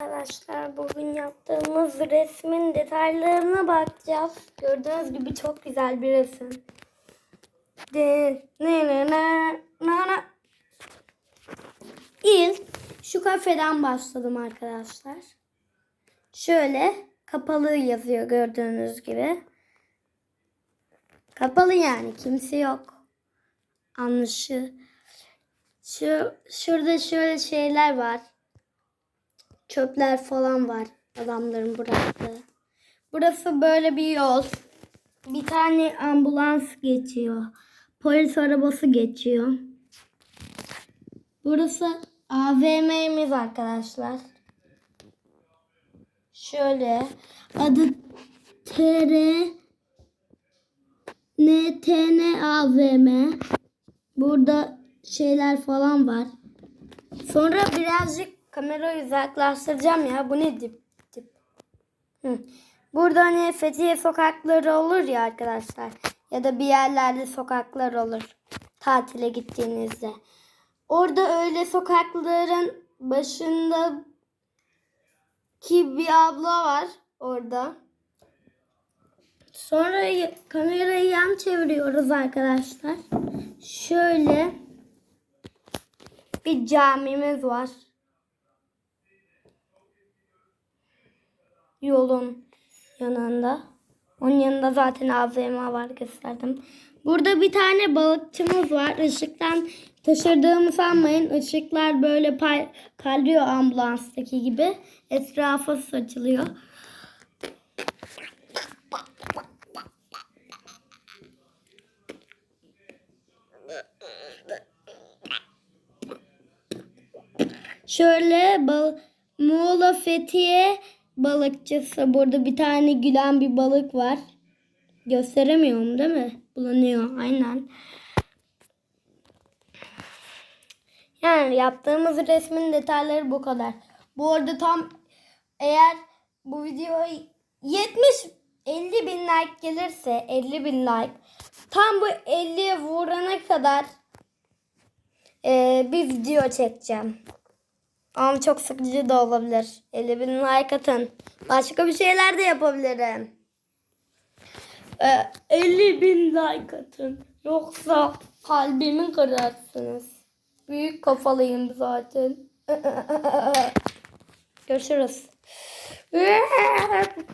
Arkadaşlar bugün yaptığımız resmin detaylarına bakacağız. Gördüğünüz gibi çok güzel bir resim. De, ne ne ne na na. İlk şu kafeden başladım arkadaşlar. Şöyle kapalı yazıyor gördüğünüz gibi. Kapalı yani kimse yok. Anlışı. Şu, şurada şöyle şeyler var çöpler falan var adamların bıraktığı. Burası böyle bir yol. Bir tane ambulans geçiyor. Polis arabası geçiyor. Burası AVM'miz arkadaşlar. Şöyle adı TR NTN AVM. Burada şeyler falan var. Sonra birazcık kamerayı uzaklaştıracağım ya. Bu ne dip dip. Hı. Burada hani Fethiye sokakları olur ya arkadaşlar. Ya da bir yerlerde sokaklar olur. Tatile gittiğinizde. Orada öyle sokakların başında ki bir abla var orada. Sonra kamerayı yan çeviriyoruz arkadaşlar. Şöyle bir camimiz var. Yolun yanında. Onun yanında zaten AVM var gösterdim. Burada bir tane balıkçımız var. Işıktan taşırdığımı sanmayın. Işıklar böyle parlıyor ambulanstaki gibi. Etrafa saçılıyor. Şöyle bal Muğla Fethiye balıkçısı. Burada bir tane gülen bir balık var. Gösteremiyorum değil mi? Bulanıyor aynen. Yani yaptığımız resmin detayları bu kadar. Bu arada tam eğer bu videoya 70 50 bin like gelirse 50 bin like tam bu 50'ye vurana kadar eee, bir video çekeceğim. Ama çok sıkıcı da olabilir. 50 bin like atın. Başka bir şeyler de yapabilirim. Ee, 50 bin like atın. Yoksa kalbimi kırarsınız. Büyük kafalıyım zaten. Görüşürüz.